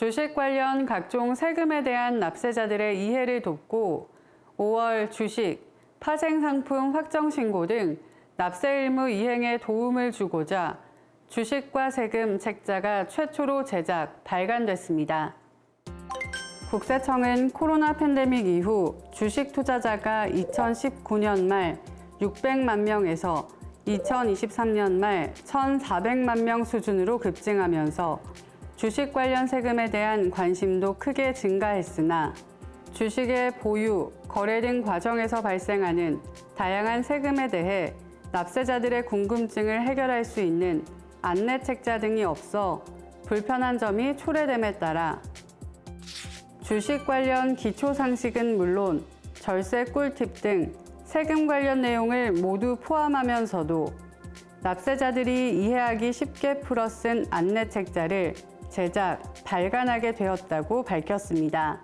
주식 관련 각종 세금에 대한 납세자들의 이해를 돕고 5월 주식, 파생 상품 확정 신고 등 납세 의무 이행에 도움을 주고자 주식과 세금 책자가 최초로 제작, 발간됐습니다. 국세청은 코로나 팬데믹 이후 주식 투자자가 2019년 말 600만 명에서 2023년 말 1,400만 명 수준으로 급증하면서 주식 관련 세금에 대한 관심도 크게 증가했으나 주식의 보유, 거래 등 과정에서 발생하는 다양한 세금에 대해 납세자들의 궁금증을 해결할 수 있는 안내 책자 등이 없어 불편한 점이 초래됨에 따라 주식 관련 기초 상식은 물론 절세 꿀팁 등 세금 관련 내용을 모두 포함하면서도 납세자들이 이해하기 쉽게 풀어 쓴 안내 책자를 제작, 발간하게 되었다고 밝혔습니다.